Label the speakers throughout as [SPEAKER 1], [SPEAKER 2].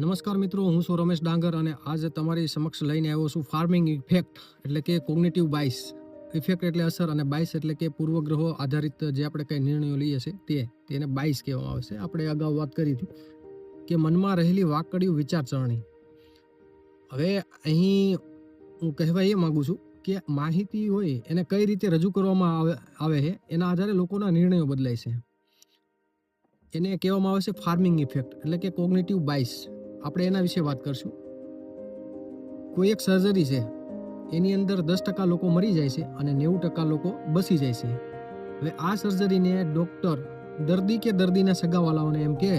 [SPEAKER 1] નમસ્કાર મિત્રો, હું છું રમેશ ડાંગર અને આજે તમારી સમક્ષ લઈને આવ્યો છું ફાર્મિંગ ઇફેક્ટ એટલે કે કોગ્નેટિવ બાઇસ ઇફેક્ટ એટલે અસર અને બાઇસ એટલે કે પૂર્વગ્રહો આધારિત જે આપણે કંઈ નિર્ણયો લઈએ છીએ તે, તેને બાઇસ કહેવામાં આવે છે. આપણે અગાઉ વાત કરી હતી કે મનમાં રહેલી વાકડિયું વિચારસરણી. હવે અહીં હું કહેવા એ માગું છું કે માહિતી હોય એને કઈ રીતે રજૂ કરવામાં આવે આવે છે, એના આધારે લોકોના નિર્ણયો બદલાય છે. એને કહેવામાં આવે છે ફાર્મિંગ ઇફેક્ટ એટલે કે કોગ્નેટિવ બાઇસ આપણે એના વિશે વાત કરશું. કોઈ એક સર્જરી છે, એની અંદર દસ ટકા લોકો મરી જાય છે અને નેવું ટકા લોકો બસી જાય છે. હવે આ સર્જરીને ડૉક્ટર દર્દી કે દર્દીના સગાવાલાઓને એમ કહે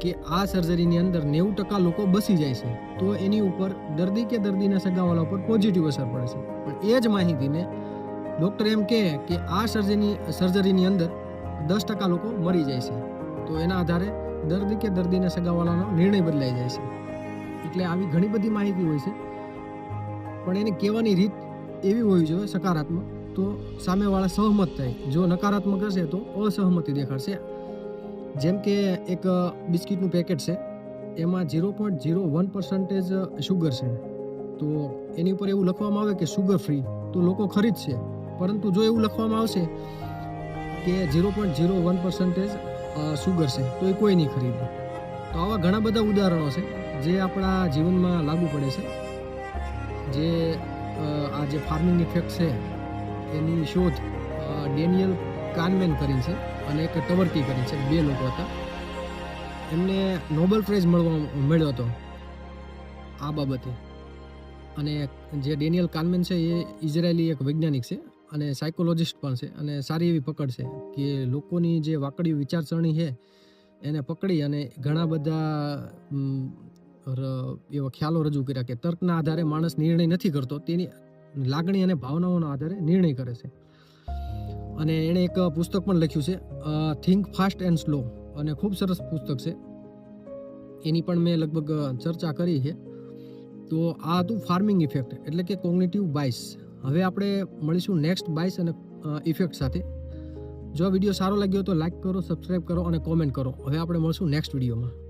[SPEAKER 1] કે આ સર્જરીની અંદર નેવું ટકા લોકો બસી જાય છે, તો એની ઉપર દર્દી કે દર્દીના સગાવાલા ઉપર પોઝિટિવ અસર પડે છે. પણ એ જ માહિતીને ડૉક્ટર એમ કહે કે આ સર્જરીની સર્જરીની અંદર દસ ટકા લોકો મરી જાય છે. તો એના આધારે દર્દી કે દર્દીના સગાવાળાનો નિર્ણય બદલાઈ જાય છે. એટલે આવી ઘણી બધી માહિતી હોય છે. પણ એને કહેવાની રીત એવી હોવી જોઈએ સકારાત્મક, તો સામેવાળા સહમત થાય. જો નકારાત્મક હશે તો અસહમતિ દેખાડશે. જેમ કે એક બિસ્કિટનું પેકેટ છે, એમાં zero point zero one percentage sugar છે. તો એની ઉપર એવું લખવામાં આવે કે શુગર ફ્રી, તો લોકો ખરીદશે. પરંતુ જો એવું લખવામાં આવશે કે zero point zero one percentage sugar છે, તો એ કોઈ નહીં ખરીદે. તો આવા ઘણા બધા ઉદાહરણો છે, જે આપણા જીવનમાં લાગુ પડે છે. જે આ જે ફાર્મિંગ ઇફેક્ટ છે, એની શોધ ડેનિયલ કાનમેન કરી છે, અને એક ટવર્કી કરી છે, બે લોકો હતા. એમને નોબેલ પ્રાઇઝ મળવા, મળ્યો હતો, આ બાબતે. અને જે ડેનિયલ કાનમેન છે, એ ઇઝરાયેલી એક વૈજ્ઞાનિક છે અને સાયકોલોજિસ્ટ પણ છે અને સારી એવી પકડ છે કે લોકોની જે વાકડી વિચારસરણી છે એને પકડી અને ઘણા બધા એવા ખ્યાલો રજૂ કર્યા કે તર્કના આધારે માણસ નિર્ણય નથી કરતો, તેની લાગણી અને ભાવનાઓના આધારે નિર્ણય કરે છે. અને એણે એક પુસ્તક પણ લખ્યું છે થિંક ફાસ્ટ એન્ડ સ્લો અને ખૂબ સરસ પુસ્તક છે. એની પણ મેં લગભગ ચર્ચા કરી છે. તો આ હતું ફાર્મિંગ ઇફેક્ટ એટલે કે કોગ્નિટિવ બાઇસ હવે આપણે મળીશું નેક્સ્ટ બાઇસ અને ઇફેક્ટ સાથે. જો વીડિયો સારો લાગ્યો તો લાઈક કરો સબસ્ક્રાઈબ કરો અને કોમેન્ટ કરો. હવે આપણે મળશું નેક્સ્ટ વિડીયોમાં.